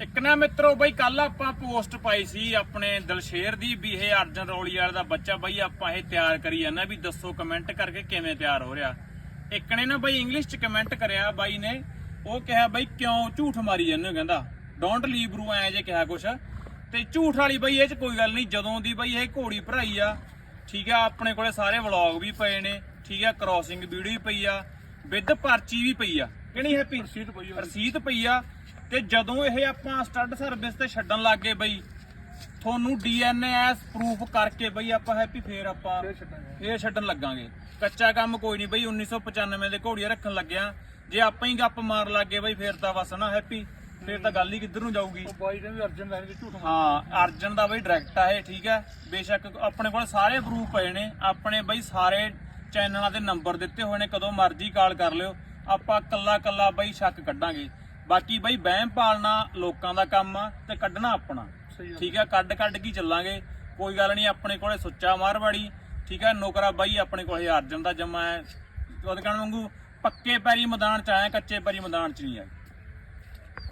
ਇੱਕ ਨਾ ਮਿੱਤਰੋ ਬਈ ਕੱਲ ਆਪਾਂ ਪੋਸਟ ਪਾਈ ਸੀ ਆਪਣੇ ਦਲਸ਼ੇਰ ਦੀ ਵੀ ਇਹ ਅਰਜਨ ਰੌਲੀ ਵਾਲੇ ਦਾ ਬੱਚਾ ਬਈ ਆਪਾਂ ਇਹ ਤਿਆਰ ਕਰੀ ਜਾਂਦਾ ਵੀ ਦੱਸੋ ਕਮੈਂਟ ਕਰਕੇ ਕਿਵੇਂ ਤਿਆਰ ਹੋ ਰਿਹਾ। ਇੱਕ ਨੇ ਨਾ ਬਈ ਇੰਗਲਿਸ਼ ਚ ਕਮੈਂਟ ਕਰਿਆ ਬਾਈ ਨੇ ਉਹ ਕਿਹਾ ਬਈ ਕਿਉਂ ਝੂਠ ਮਾਰੀ ਜਾਂਦੇ ਹੋ? ਕਹਿੰਦਾ ਡੋਂਟ ਲੀਵ ਰੂ ਐ ਜੇ ਕਿਹਾ ਕੁਛ। ਤੇ ਝੂਠ ਵਾਲੀ ਬਈ ਇਹ ਚ ਕੋਈ ਗੱਲ ਨਹੀਂ ਜਦੋਂ ਦੀ ਬਈ ਇਹ ਘੋੜੀ ਭਰਾਈ ਆ ਠੀਕ ਆ ਆਪਣੇ ਕੋਲੇ ਸਾਰੇ ਵਲੌਗ ਵੀ ਪਏ ਨੇ ਠੀਕ ਆ ਕ੍ਰਾਸਿੰਗ ਵੀਡੀਓ ਵੀ ਪਈ ਆ ਵਿਦ ਪਰਚੀ ਵੀ ਪਈ ਆ। ਕਿਹੜੀ ਹੈਪੀ ਰਸੀਦ ਪਈ ਆ। ਰਸੀਦ ਪਈ ਆ। ਤੇ ਜਦੋਂ ਇਹ ਆਪਾਂ ਸਟੱਡ ਸਰਵਿਸ ਤੇ ਛੱਡਣ ਲੱਗੇ ਬਈ ਤੁਹਾਨੂੰ ਡੀਐਨਏਐਸ ਪ੍ਰੂਫ ਕਰਕੇ ਬਈ ਆਪਾਂ ਹੈਪੀ ਫੇਰ ਆਪਾਂ ਫੇਰ ਛੱਡਣ ਲੱਗਾਂਗੇ। ਕੱਚਾ ਕੰਮ ਕੋਈ ਨਹੀਂ ਬਈ 1995 ਦੇ ਘੋੜੀਆਂ ਰੱਖਣ ਲੱਗਿਆ। ਜੇ ਆਪਾਂ ਹੀ ਗੱਪ ਮਾਰ ਲੱਗੇ ਬਈ ਫੇਰ ਤਾਂ ਬਸ ਨਾ ਹੈਪੀ ਫੇਰ ਤਾਂ ਗੱਲ ਹੀ ਕਿੱਧਰ ਨੂੰ ਜਾਊਗੀ। ਬਾਈ ਨੇ ਵੀ ਅਰਜਨ ਲੈਣ ਦੇ ਝੂਠ। ਹਾਂ ਅਰਜਨ ਦਾ ਬਈ ਡਾਇਰੈਕਟ ਆ ਇਹ ਠੀਕ ਹੈ? ਬੇਸ਼ੱਕ ਆਪਣੇ ਕੋਲ ਸਾਰੇ ਪ੍ਰੂਫ ਪਏ ਨੇ। ਆਪਣੇ ਬਈ ਸਾਰੇ ਚੈਨਲਾਂ ਦੇ ਨੰਬਰ ਦਿੱਤੇ ਹੋਏ ਨੇ। ਕਦੋਂ ਮਰਜ਼ੀ ਕਾਲ ਕਰ ਲਿਓ। ਆਪਾਂ ਕੱਲਾ ਕੱਲਾ ਬਈ ਸ਼ੱਕ ਕੱਢਾਂਗੇ। ਬਾਕੀ ਬਈ ਵਹਿਮ ਪਾਲਣਾ ਲੋਕਾਂ ਦਾ ਕੰਮ ਆ ਤੇ ਕੱਢਣਾ ਆਪਣਾ। ਆ। ਠੀਕ ਹੈ ਕੱਢ ਕੱਢ ਕੇ ਚੱਲਾਂਗੇ। ਕੋਈ ਗੱਲ ਨਹੀਂ ਆਪਣੇ ਕੋਲੇ ਸੁੱਚਾ ਮਾਰਵਾੜੀ। ਠੀਕ ਹੈ ਨੌਕਰਾ ਬਾਈ ਆਪਣੇ ਕੋਲੇ ਅਰਜਨ ਦਾ ਜਮਾ ਹੈ। ਉਹਦੇ ਕਹਿਣ ਵਾਂਗੂ ਪੱਕੇ ਪੈਰੀ ਮੈਦਾਨ ਚ ਆਇਆ ਕੱਚੇ ਪੈਰੀ ਮੈਦਾਨ ਚ ਨਹੀਂ ਆਏ